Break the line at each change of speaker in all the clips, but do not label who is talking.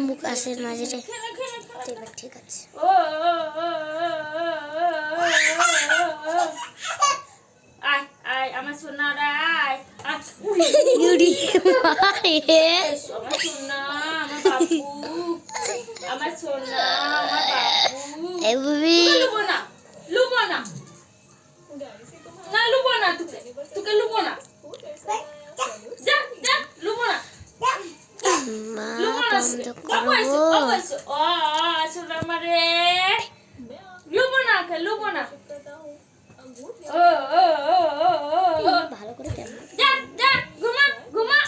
মুখ আসে
মাঝে ঠিক আছে
আয় আয় আমার সোনারা আয় আয় আমার সোনা আমার বাপু আমার সোনা আমার বাবু। লুবো না লুবো না। না লুবো না তোকে তোকে লুবো না। যা যা লুবো না।
মা
লুবো না
বন্ধ
বাবু এসো
করব
বাবু এসো ও সোনা মারে লুবো না কে লুবো না। ও ও ও ও ও ও।
ভালো করে কেন
যা যা ঘুমা ঘুমা।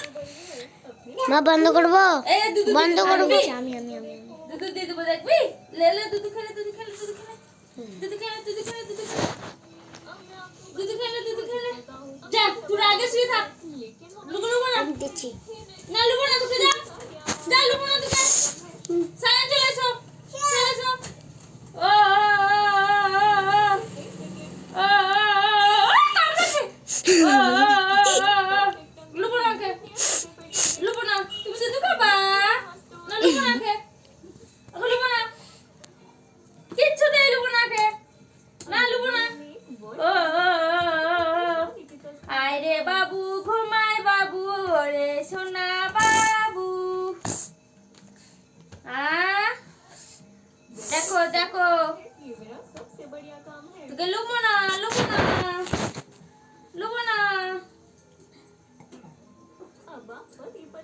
মা বন্ধ করব? বন্ধ করব। আমি আমি
দেবো দেখবি লেলে দুধ খেলে দুধ খেলে দুধ খেলে দুধ খেলে দুধ খেলে দুধ খেলে দুধ খেলে দুধ খেলে যা তোরা আগে শুয়ে থাক লুকো লুকো না না লুকো না তোকে যা ওরে সোনা বাবু আ দেখো দেখো তোকে লুবো না লুবো না লুবো না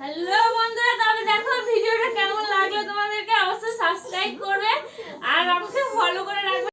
হ্যালো বন্ধুরা